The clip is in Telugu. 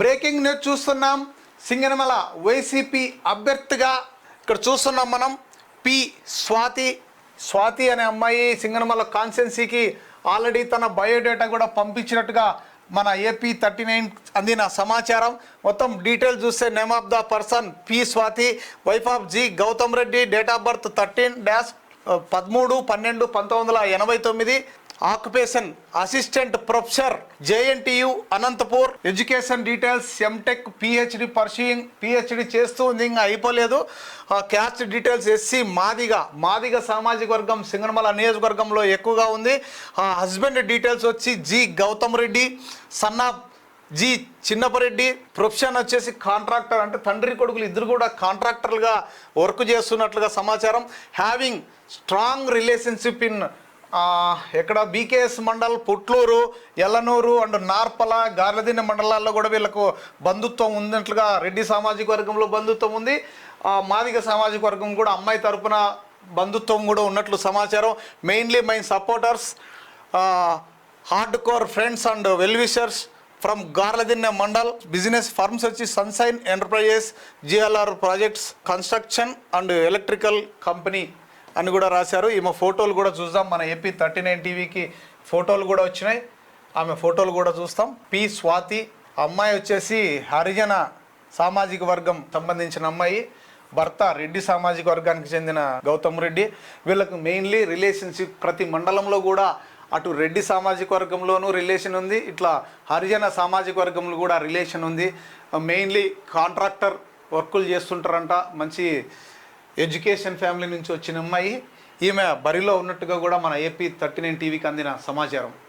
బ్రేకింగ్ న్యూస్ చూస్తున్నాం. సింగనమల వైసీపీ అభ్యర్థిగా ఇక్కడ చూస్తున్నాం మనం. పి స్వాతి. స్వాతి అనే అమ్మాయి సింగనమల కాన్స్టెన్సీకి ఆల్రెడీ తన బయోడేటా కూడా పంపించినట్టుగా మన ఏపీ థర్టీ నైన్ అందిన సమాచారం. మొత్తం డీటెయిల్ చూస్తే name of the person P Swathi wife of G Gautam Reddy date of birth thirteen dash పదమూడు పన్నెండు పంతొమ్మిది వందల ఎనభై తొమ్మిది. Occupation assistant professor JNTU Anantapur. Education details MTech PhD pursuing PhD చేస్తూ ఉంది ఇంకా అయిపోలేదు. Caste details SC Madiga Madiga సామాజిక వర్గం సింగనమల నియోజకవర్గంలో ఎక్కువగా ఉంది. హస్బెండ్ డీటెయిల్స్ వచ్చి జి గౌతమ్ రెడ్డి సన్నా జి చిన్నపరెడ్డి ప్రొఫెషన్ వచ్చేసి కాంట్రాక్టర్ అంటే తండ్రి కొడుకులు ఇద్దరు కూడా కాంట్రాక్టర్లుగా వర్క్ చేస్తున్నట్లుగా సమాచారం. హ్యావింగ్ స్ట్రాంగ్ రిలేషన్షిప్ ఇన్ ఇక్కడ బీకేఎస్ మండల్ పుట్లూరు ఎల్లనూరు అండ్ నార్పల గార్లదిన్నె మండలాల్లో కూడా వీళ్ళకు బంధుత్వం ఉన్నట్లుగా రెడ్డి సామాజిక వర్గంలో బంధుత్వం ఉంది. మాదిగ సామాజిక వర్గం కూడా అమ్మాయి తరపున బంధుత్వం కూడా ఉన్నట్లు సమాచారం. Mainly my supporters hard core friends and wellwishers from Garladinne mandal business firms వచ్చి Sunshine Enterprises GLR projects construction and electrical company అని కూడా రాశారు. ఈమె ఫోటోలు కూడా చూద్దాం. మన ఏపీ థర్టీ నైన్ టీవీకి ఫోటోలు కూడా వచ్చినాయి. ఆమె ఫోటోలు కూడా చూస్తాం. పి స్వాతి అమ్మాయి వచ్చేసి హరిజన సామాజిక వర్గం సంబంధించిన అమ్మాయి. భర్త రెడ్డి సామాజిక వర్గానికి చెందిన గౌతమ్ రెడ్డి. వీళ్ళకు మెయిన్లీ రిలేషన్షిప్ ప్రతి మండలంలో కూడా అటు రెడ్డి సామాజిక వర్గంలోనూ రిలేషన్ ఉంది. ఇట్లా హరిజన సామాజిక వర్గంలో కూడా రిలేషన్ ఉంది. మెయిన్లీ కాంట్రాక్టర్ వర్కులు చేస్తుంటారంట. మంచి ఎడ్యుకేషన్ ఫ్యామిలీ నుంచి వచ్చిన అమ్మాయి ఈమె బరిలో ఉన్నట్టుగా కూడా మన ఏపీ థర్టీ నైన్ టీవీకి అందిన సమాచారం.